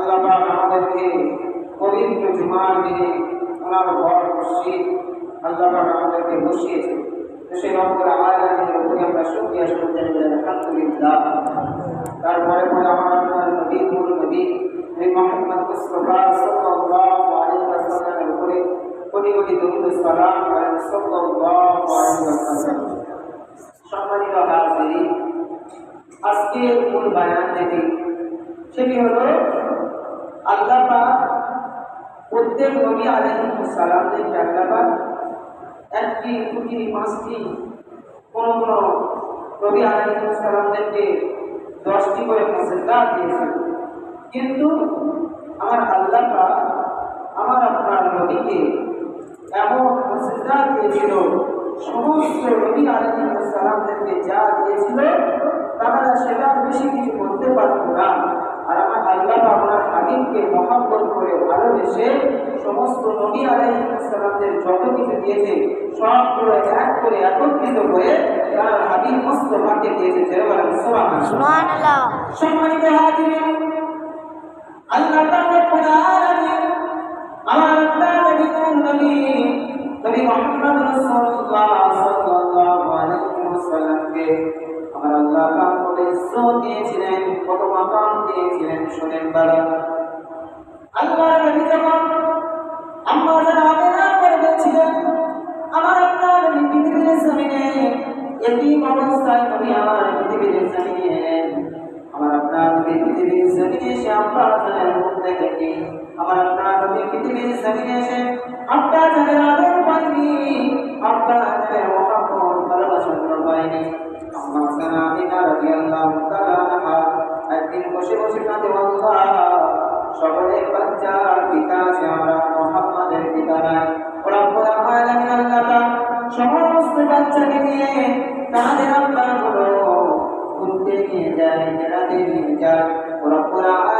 আল্লাহ পাক আমাদেরকে পবিত্র জুমার দিনে ওনার ঘর, মসজিদ আল্লাহ পাক আমাদেরকে বসিয়েছে সেই রব্বুল আলামিনের উপরে আমরা শুকরিয়া জানাই আলহামদুলিল্লাহ। তারপরে পরে আমার আপনার নবী নূর নবী মুহাম্মদ মুস্তাফা সাল্লাল্লাহু আলাইহি ওয়াসাল্লামের উপরে কোটি কোটি দরুদ সালাম করেন সাল্লাল্লাহু আলাইহি ওয়াসাল্লাম। মূল সেটি হলো আল্লাহ প্রত্যেক নবী আলাইহিস সালামদেরকে আল্লাহ একটি দুটি পাঁচটি, কোন কোন নবী আলাইহিস সালামদেরকে দশটি করে মেসেজা দিয়েছেন। কিন্তু আমার আল্লাহ আমার আপনার নবীকে এমন মেসেজা দিয়েছিল, সমস্ত নবী আলাইহিস সালামদেরকে যা দিয়েছিল, তারা সেটা বেশি কিছু করতে পারত হাবিবকে মহাব্বত করে ভালোবেসে সমস্ত নবী আলাইহিসসালামদের যত কিছু দিয়েছে সবগুলো এক করে একত্রিত করে তারা হাবিব মুস্তফাকে দিয়েছে সম্মানিত হাজিরিন আল্লাহ আমার নবী নবী নবী সাল্লাল্লাহু আলাইহি ওয়াসাল্লামকে আমার আল্লাহ পাক কত ইজ্জত দিয়েছিলেন কত মাকাম দিয়েছিলেন শুনেন বাবা। আল্লাহ নবী যখন আম্মা যারা আমেনা করে বলছিলেন, আমার আপনার পৃথিবীর জমিনে, এতিম অবস্থায় নবী আমার পৃথিবীর জমিনে, আমার আপনার নবী পৃথিবীর জমিনে এসে আব্বা জানের মুখ দেখেনি আমার আপনার নবী পৃথিবীর জমিনে এসে আব্বা জানের আদর পাইনি আব্বা জানের মহাপন ভালোবাসার পাইনি আম্মা জানা আমিনা রাদিয়াল্লাহু তাআলা একদিন বসে বসে কাঁদে, আল্লাহ সকলের বাচ্চার পিতা আছে আমরা, মোহাম্মদের পিতা নাই। রব্বুল আলামিন আল্লাহ পাক সমস্ত বাচ্চাকে নিয়ে তাদের আব্বাগুলো ঘুরতে নিয়ে যায়, বেড়াতে নিয়ে যায়। ওরা আলামিন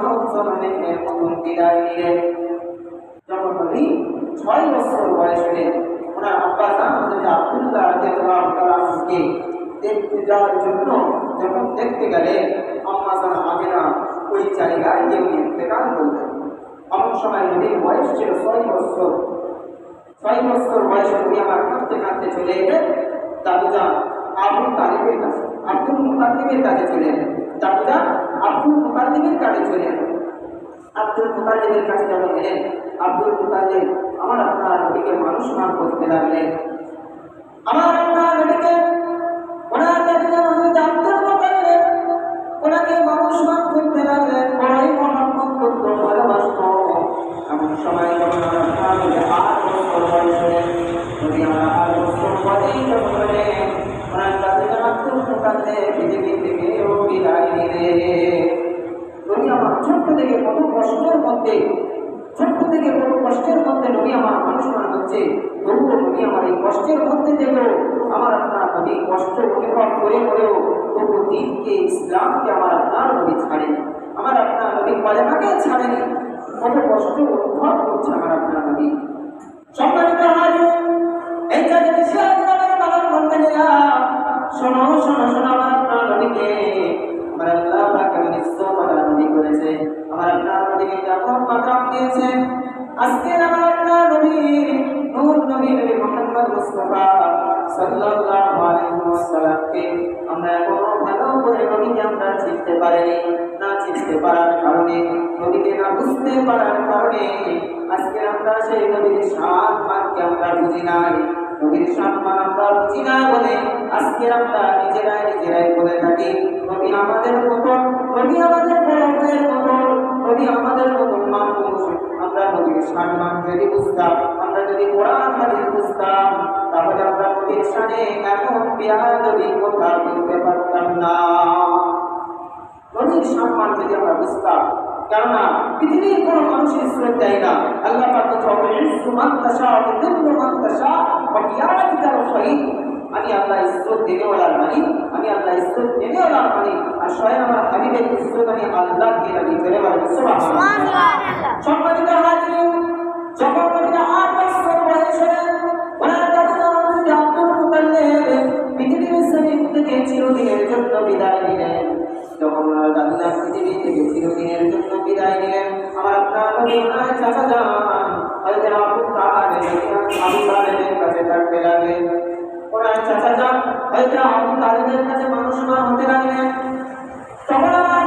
সরব সরণের মতন বিদায় নিলেন, যখন নবী ছয় বছর বয়স ওনার আব্বা জান তাআলা দেখতে যাওয়ার জন্য যখন দেখতে গেলেন, আম্মা ওই জায়গায় গিয়ে উনি ইন্তেকাল সময় নবীর বয়স ছিল ছয় বছর। ছয় বছর আমার কাঁদতে কাঁদতে চলে এলেন। দাদুজান আব্দুল তালিবের কাছে আব্দুল চলে এলেন। দাদুজান আব্দুল মুতালিবের কাছে চলে আব্দুল মুতালিবের কাছে যখন এলেন, আব্দুল মুতালিব আমার আপনার নবীকে মানুষ মান করতে লাগলেন। আমার আপনার নবীকে ওনার কাছে যখন আব্দুল মুতালিব ওনাকে মানুষ মান করতে লাগলেন বড়ই মহাম্মত করতো ভালোবাসত। এমন সময় যখন আমার আপনার নবী আমার আট বছর যখন মধ্যে, ছোট্ট থেকে কত কষ্টের মধ্যে নবী আমার মানুষ বানানো হচ্ছে, তবুও নবী আমার এই কষ্টের মধ্যে থেকেও আমার আপনার নবী কষ্ট অনুভব করে করেও তবু দিনকে, ইসলামকে আমার আপনার নবী ছাড়েনি। আমার আপনার নবী কলেমাকে ছাড়েনি। কত কষ্ট অনুভব করছে আমার আপনার নবী সম্মানিত আমার আপনার নবীকে আমার আল্লাহ পাকে নিশ্চ মাদার নবী করেছে। মাকাম দিয়েছে আজকে আমার নূর মোহাম্মদ মুস্তাফা সাল্লাল্লাহু আলাইহি ওয়াসাল্লামকে আমরা ভালো করে আমরা চিনতে না চিনতে পারার কারণে, নবীকে না বুঝতে পারার কারণে আজকে আমরা সেই নবীর আমরা বুঝি নাই। নবীর সম্মান আমরা বুঝি না বলে আজকে আমরা নিজেরাই নিজেরাই বলে থাকি, নবী আমাদের মতন নবী আমাদের সম্মান যদি বুঝতাম আমরা যদি কোরআন হাদিস বুঝতাম তাহলে আমরা সামনে এমন বেয়াদবি কথা বলতে পারতাম না। নবীর সম্মান যদি আমরা বুঝতাম, কেননা পৃথিবীর কোনো মানুষের ইসরত দেয় না। আল্লাহ পাক তো ইসু মান তাশা ওয়া তুযিল্লু মান আমি আল্লাহ ইসরত দেনেওয়ালার মালিক আমি আল্লাহ ইসরত দেনেওয়ালার মালিক আর স্বয়ং আমার হাবিবের ইসরত আমি আল্লাহ কে লাগি করে। বলেন সুবহানাল্লাহ। সম্মানিত হাজির যখন নবীর আট বছর বয়স হলেন ওনার দাদা নবী আব্দুল মুতাল্লিব পৃথিবীর জমিন থেকে চিরদিনের জন্য বিদায় নিলেন। যখন ওনার দাদা পৃথিবী থেকে চিরদিনের জন্য বিদায় নিলেন আমার আপনার নবী ওনার চাচা যান। হয়তো আবু তালেবের কাছে থাকতে লাগলেন ওনার চাচা যান হয়তো আবু তালেবের কাছে মানুষ হতে লাগলেন তখন আমার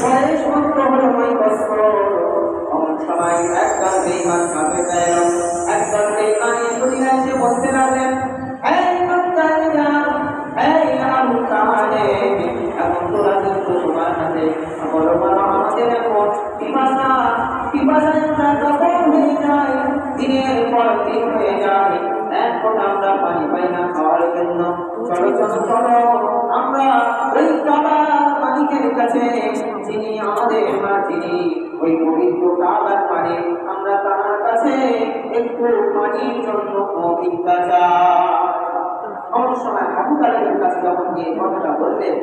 বয়স মাত্র হলো নয় বছর এমন সময় একদল বেঈমান কাফের এলো একদল বেঈমান ইহুদিরা এসে বলতে লাগলেন এই এই আবু তালেব এখন তোরা কিন্তু তোমার হাতে বলো দিনের পর দিন হয়ে যায় না। চলো চলো চলো। আমরা ওই কাবার মালিকের কাছে যিনি আমাদের যিনি ওই পবিত্র কাবার পানি আমরা তার কাছে একটু পানির জন্য ভিক্ষা চাই সময় আবু তালেবের কাছে যখন গিয়ে কথাটা বললেন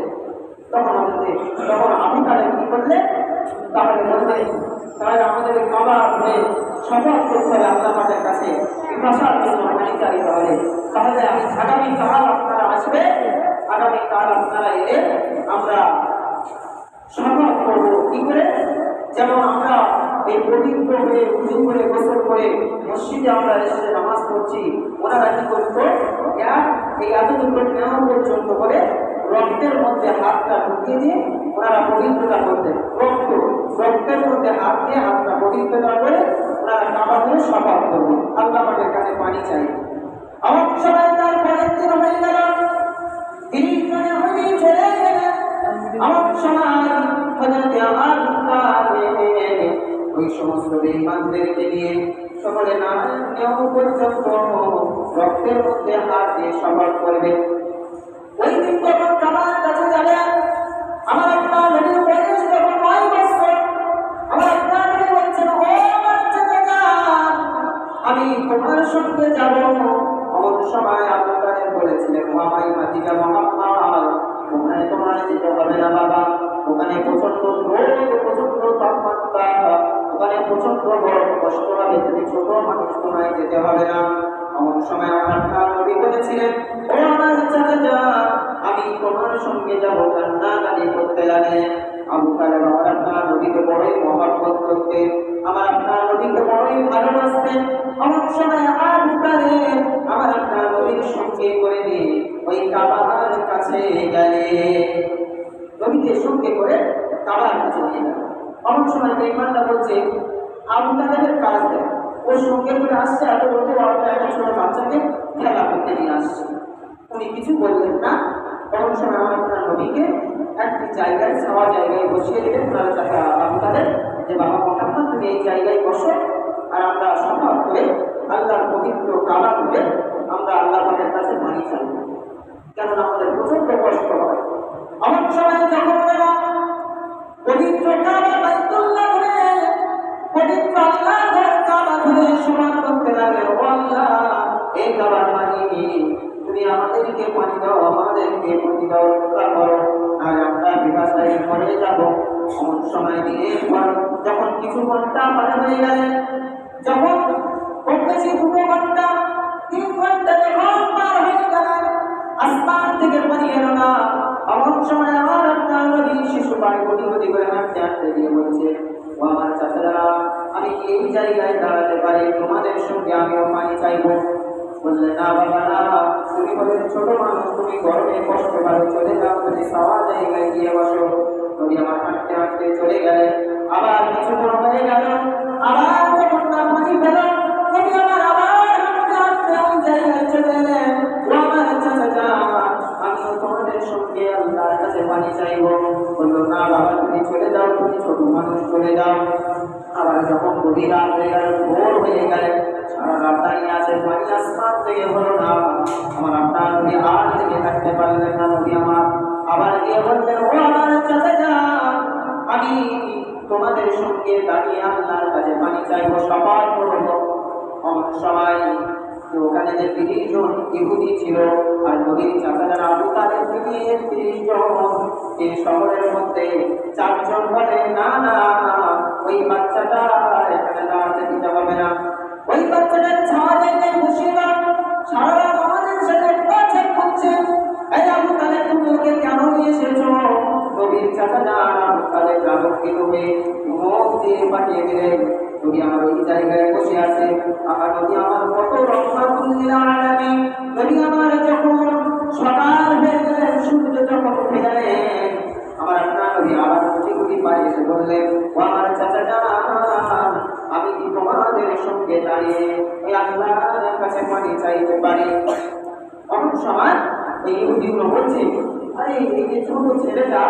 তখন আমাদের তখন আবু তালেব কি করলে? তাহলে বললেন তাহলে আমাদের কাবা হয়ে শপথ করতে হবে আল্লাহ কাছে প্রসাদ হবে তাহলে আগামী কাল আপনারা আসবে, আগামী কাল আপনারা এলে আমরা শপথ করব। কি করে? যেমন আমরা এই পবিত্র হয়ে উজু করে, গোসল করে মসজিদে আমরা এসে নামাজ পড়ছি, ওনারা কি করতো? এই এতটুকু নেওয়া পর্যন্ত করে রক্তের মধ্যে হাতটা ঢুকিয়ে দিয়ে ওনারা পবিত্রতা করতেন। রক্ত, রক্তের মধ্যে হাত দিয়ে হাতটা পবিত্রতা করে ওনারা হয়ে সফল করবেন সমস্ত বেঈমানদেরকে নিয়ে সকলে নারায়ণ নেও পর্যন্ত রক্তের মধ্যে হাত দিয়ে সফল করবে। ওই দিন যখন কাবার কাছে যাবে। আমার আপনার নবীর বয়স যখন নয় বছর, আমার আপনার নবী বলছেন ও আমার আমি তোমার সঙ্গে যাব। অমন সময় আপনাদের বলেছিলেন মামাই মাতিকা মহাম্মদ ওখানে তোমার যেতে হবে না বাবা। ওখানে প্রচণ্ড রোদ প্রচণ্ড তাপমাত্রা, ওখানে প্রচণ্ড গরম কষ্ট হবে, তুমি ছোট মানুষ, তোমায় যেতে হবে না। এমন সময় আমার নবী বলেছিলেন, ও আমার চাচা আমি তোমার সঙ্গে যাব কান্না কান্দি করতে লাগলেন আবু তালেব আমার আপনার নবীকে বড়ই মহব্বত করতে আমার আপনার নবীকে বড়ই ভালোবাসতেন। এমন সময় আবু আমার আপনার নবীর সঙ্গে করে নিয়ে কাছে গেলে নবীকে সঙ্গে করে কাবার কাছে নিয়ে গেল এমন সময় বেইমানটা বলছে, আবু কাজ দেয় ওর সঙ্গে করে আসছে এত বলতে বড়টা একটা ছোট বাচ্চাকে খেলা করতে নিয়ে আসছে। উনি কিছু বললেন না। তখন সময় আমার আপনার নবীকে একটি জায়গায় ছাওয়া জায়গায় বসিয়ে দিলেন। ওনারা চাকা আবু যে বাবা মোহাম্মদ, তুমি এই জায়গায় বসো আর আমরা সফল করে আল্লাহর পবিত্র কাবা করে আমরা আল্লাহ কাছে মানি চাই কারণ আমাদের প্রচণ্ড কষ্ট হয়। আমার সময় যখন পবিত্র কাবা বাইতুল্লাহ ঘুরে, পবিত্র আল্লাহ ঘর কাবা ঘুরে সমান করতে লাগে, ও আল্লাহ, এই কাবার মানি তুমি আমাদেরকে পানি দাও, আমাদেরকে পানি দাও। রক্ষা করো আর আমরা বিভাসায় মরে যাব। এমন সময় দিনে যখন কিছু ঘণ্টা পার হয়ে গেলেন জায়গায় দাঁড়াতে পারি, তোমাদের সঙ্গে আমিও পানি চাইব। বললে, না বাবা, না, তুমি বলে ছোট মানুষ, তুমি গরমে কষ্ট পাবে, চলে যাও তুমি সাওয়া জায়গায় গিয়ে বসো। তুমি আমার হাঁটতে হাঁটতে চলে গেলে আবার কিছু মনে হয়ে গেল যখন হয়ে গেল ভোর হয়ে গেলে। আপনার দাঁড়িয়ে আছে আসমান থেকে হলো না। আমার আপনার নদী আর থেকে থাকতে পারলেন না নদী আমার আবার গিয়ে বললেন ও আমার চলে যান আমি তোমাদের সঙ্গে দাঁড়িয়ে আল্লাহর কাছে পানি চাইব সবার করব। সবাই তো ওখানে যে তিরিশ জন ইহুদি ছিল আর নদীর চাচারা আবু তাদের থেকে তিরিশ জন এই শহরের মধ্যে চারজন বলে, না না, ওই বাচ্চাটা এখানে দাঁড়াতে দিতে হবে না। ওই বাচ্চাটার জায়গায় বসিয়ে দাও সারা আমাদের সাথে বাচ্চা করছে এই আবু তাহলে তুমি ওকে কেন নিয়ে এসেছ? নবীর চাচা যান, আবু তাহলে রাগিত হয়ে মুখ দিয়ে পাঠিয়ে দিলেন। নবী আমার ওই জায়গায় বসে আছে, আমার নবী আমার কত রহমাতুল্লিল আলামিন নবী আমার যখন সকাল হয়ে গেলেন সূর্য যখন উঠে আমার আপনার নবী আবার কোটি কোটি পায়ে এসে বললেন ও আমার চাচা যান আমি কি তোমাদের সঙ্গে দাঁড়িয়ে ওই আল্লাহর কাছে পানি চাইতে পারি? অনেক সময় ওই ইহুদিগুলো বলছে, আরে, এই যে ছোট ছেলেটা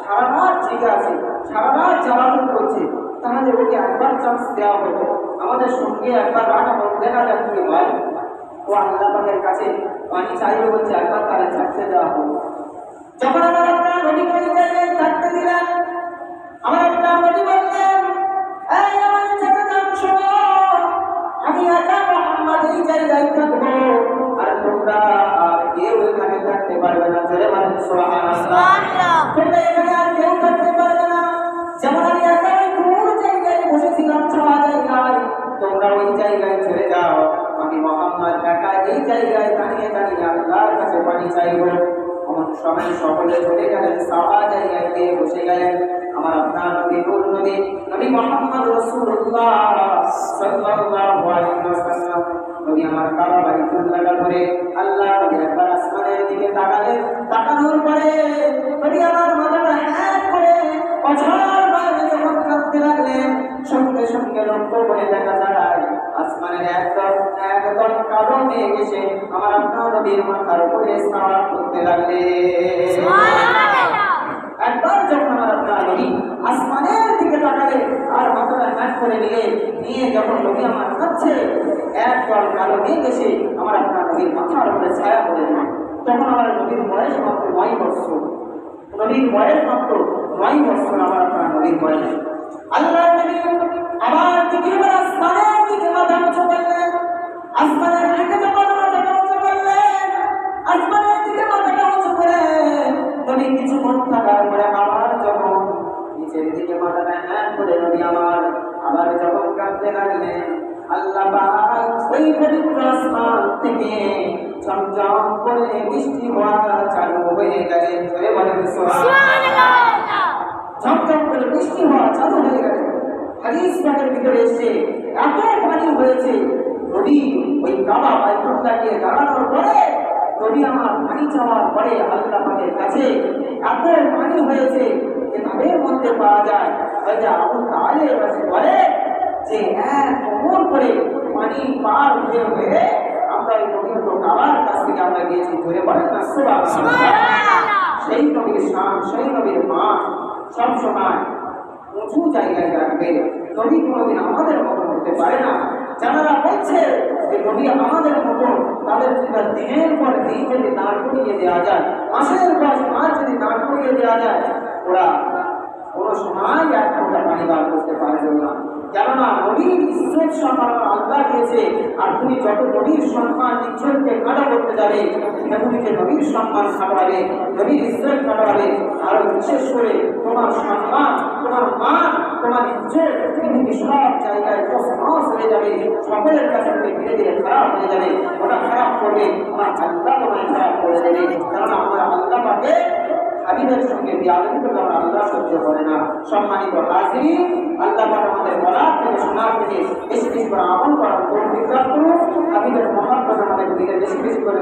সারা রাত জেগে আছে, সারা রাত জ্বালাতন করছে তাহলে ওকে একবার চান্স দেওয়া হতো আমাদের সঙ্গে একবার রাখা হোক দেখা যাক কি হয়। ও আল্লাহ পাকের কাছে পানি চাইবে বলছে একবার তারা চাকতে দেওয়া হতো যখন আমার আপনার নবী ওই থাকতে দিলেন আমার আপনার নবী বললেন আমি একা মোহাম্মদ এই জায়গায় থাকব। আর তোমরা আর কেউ এখানে থাকতে পারবে না। জোরে বলেন তোমরা এখানে আর কেউ থাকতে জায়গায় দাঁড়িয়ে দাঁড়িয়ে আল্লাহর কাছে পানি চাইব। আমার সবাই সকলে চলে গেলেন সাওয়া জায়গায় গিয়ে বসে গেলেন। আমার আপনার নবী নূর নবী নবী মোহাম্মদ লক্ষ্য করে দেখা যায় আসমানের একদম কালো মেঘ এসে আমার আপনার উপরে সাওয়া করতে লাগলে। একবার যখন আর মাথাটা হ্যাট করে নিয়ে নিয়ে যখন নবী আমার খাচ্ছে কালো মেঘ এসে আমার আপনার নবীর মাথার উপরে ছায়া করে তখন আমার নবীর বয়স মাত্র নয় বছর। নবীর বয়স মাত্র নয় বছর আমার আপনার নবীর বয়স। আল্লাহ আসমান থেকে ঝমঝম করে বৃষ্টি হওয়া চালু হয়ে গেলেন ধরে সুবহানাল্লাহ ঝমঝম করে বৃষ্টি হওয়া চালু হয়ে গেল হাদিস পাকের ভিতরে এসে এত পানি হয়েছে, নদী ওই কাবা বাইতুল্লাহকে দাঁড়ানোর পরে নদী আমার পানি চাওয়ার পরে আল্লাহ পাকের কাছে এত পানি হয়েছে যে তাদের মধ্যে পাওয়া যায়। যে আবু তাহলে বলে যে এক অমর করে পানি পার হয়ে হয়ে আমরা ওই পবিত্র কাবার কাছ থেকে আমরা গিয়েছি ধরে বলেন না সেই নবীর শান সেই নবীর মান সব সময় উঁচু জায়গায় রাখবে। নবী কোনোদিন আমাদের মতো হতে পারে না। যারা বলছে যে নবী আমাদের মতো তাদের যদি দিনের পর দিন যদি দাঁড় করিয়ে দেওয়া যায় মাসের পর মাস যদি দাঁড় করিয়ে দেওয়া যায় ওরা কোনো সময় এক ফোঁটা পানি বার করতে পারবে না। কেননা নবীর ইজ্জত সম্মান আল্লাহ দিয়েছে, আর তুমি যত নবীর সম্মান ইজ্জতকে কাটা করতে যাবে তেমনিকে নবীর সম্মান কাটাবে নবীর ইজ্জত কাটাবে আর বিশেষ করে তোমার সম্মান তোমার মান তোমার ইজ্জত পৃথিবী সব জায়গায় তসমাস হয়ে যাবে, সকলের কাছে তুমি ধীরে ধীরে খারাপ হয়ে যাবে ওটা খারাপ করবে আমার আল্লাহ তোমায় খারাপ করে দেবে কারণ আমার আল্লাহ পাবে হাবিবের সঙ্গে বিয়াদবি করলে আমরা আল্লাহ সহ্য করে না। সম্মানিত হাজির, আল্লাহ আমাদের বলার থেকে শোনার থেকে বেশি বেশি করে, আমল করার কোন আমাদের দিকে বেশি বেশি করে